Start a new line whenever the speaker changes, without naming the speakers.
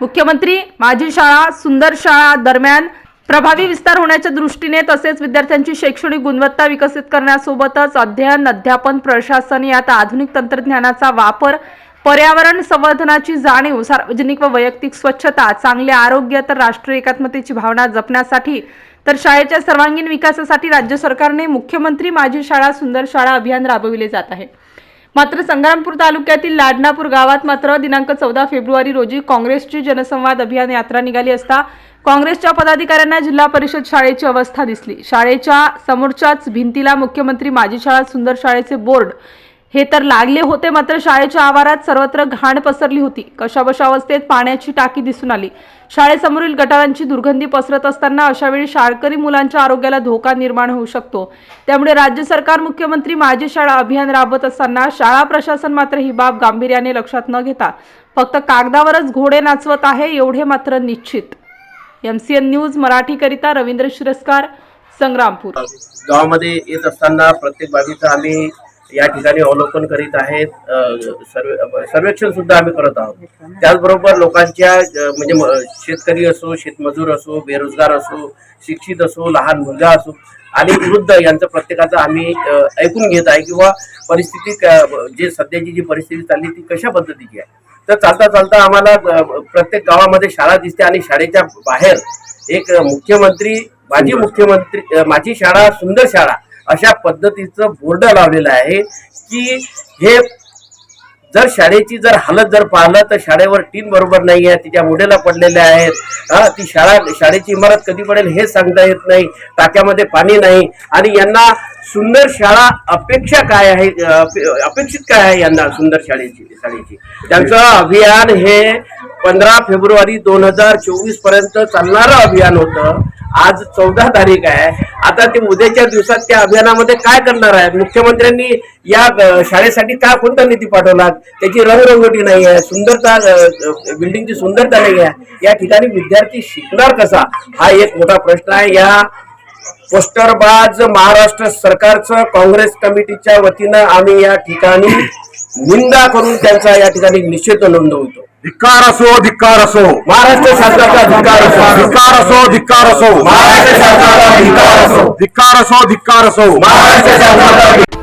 मुख्यमंत्री माझी शाळा सुंदर शाळा दरम्यान प्रभावी विस्तार होण्याच्या दृष्टीने तसेच विद्यार्थ्यांची शैक्षणिक गुणवत्ता विकसित करण्यासोबतच अध्ययन अध्यापन प्रशासन यात आधुनिक तंत्रज्ञानाचा वापर पर्यावरण संवर्धनाची जाणीव सार्वजनिक व वैयक्तिक स्वच्छता चांगले आरोग्य तर राष्ट्रीय एकात्मतेची भावना जपण्यासाठी तर शाळेच्या सर्वांगीण विकासासाठी राज्य सरकारने मुख्यमंत्री माझी शाळा सुंदर शाळा अभियान राबविले जात आहे. मात्र संग्रामपूर तालुक्यातील लाडनापूर गावात मात्र दिनांक चौदा फेब्रुवारी रोजी काँग्रेसची जनसंवाद अभियान यात्रा निघाली असता काँग्रेसच्या पदाधिकाऱ्यांना जिल्हा परिषद शाळेची अवस्था दिसली. शाळेच्या समोरच्याच भिंतीला मुख्यमंत्री माझी शाळा सुंदर शाळेचे बोर्ड हे तर लागले होते मात्र शाळेच्या आवारात सर्वत्र घाण पसरली होती. कशाबशा अवस्थेत पाण्याची टाकी दिसून आली. शाळेसमोरील गटारांची दुर्गंधी पसरत असताना अशावेळी शाळकरी मुलांच्या आरोग्याला धोका निर्माण होऊ शकतो. त्यामुळे राज्य सरकार मुख्यमंत्री माझी शाळा अभियान राबवत असताना शाळा प्रशासन मात्र ही बाब गांभीर्याने लक्षात न घेता फक्त कागदावरच घोडे नाचवत आहे एवढे मात्र निश्चित. एम सी एन न्यूज मराठीकरिता रवींद्र शिरस्कार संग्रामपूर.
गावामध्ये येत असताना प्रत्येक बाबीचा आम्ही या ठिकाणी अवलोकन करीत आहेत सर्वे सर्वेक्षण सुद्धा आम्ही करत आहोत. त्याचबरोबर लोकांच्या म्हणजे शेतकरी असो शेतमजूर असो बेरोजगार असो शिक्षित असो लहान मुलगा असो आणि वृद्ध यांचं प्रत्येकाचं आम्ही ऐकून घेत आहे किंवा परिस्थिती जे सध्याची जी परिस्थिती चालली ती कशा पद्धतीची आहे. तर चालता चालता आम्हाला प्रत्येक गावामध्ये शाळा दिसते आणि शाळेच्या बाहेर एक मुख्यमंत्री माझी मुख्यमंत्री माझी शाळा सुंदर शाळा अशा पद्धतीचं बोर्ड लावलेलं आहे की हे जर शाळेची जर हालत जर पाहिलं तर शाळेवर टीन बरोबर नाही आहे तिच्या मुडेला पडलेल्या आहेत. हा ती शाळा शाळेची इमारत कधी पडेल हे सांगता येत नाही. टाक्यामध्ये पाणी नाही. आणि यांना सुंदर शाळा अपेक्षा काय आहे अपेक्षित काय आहे यांना सुंदर शाळेची शाळेची? त्यांचं अभियान हे पंधरा फेब्रुवारी दोन हजार चोवीसपर्यंत चालणारं अभियान होतं. आज चौदा तारीख आहे. आता ते उद्याच्या दिवसात त्या अभियानामध्ये काय करणार आहेत? मुख्यमंत्र्यांनी या शाळेसाठी काय कोणता निधी पाठवला? त्याची रंगरंगोटी नाही आहे. सुंदरता बिल्डिंगची सुंदरता नाही आहे. या ठिकाणी विद्यार्थी शिकणार कसा? हा एक मोठा प्रश्न आहे. या पोस्टरबाज महाराष्ट्र सरकारचं काँग्रेस कमिटीच्या वतीनं आम्ही या ठिकाणी निंदा करून त्यांचा या ठिकाणी निषेध नोंदवतो.
धिक्कार असो धिक्कार असो.
महाराष्ट्र शासनाचा अधिकार असो.
धिक्कार असो धिक्कार असो.
महाराष्ट्र शासनाचा अधिकार असो.
धिक्कार असो धिक्कार असो.
महाराष्ट्र शासनाचा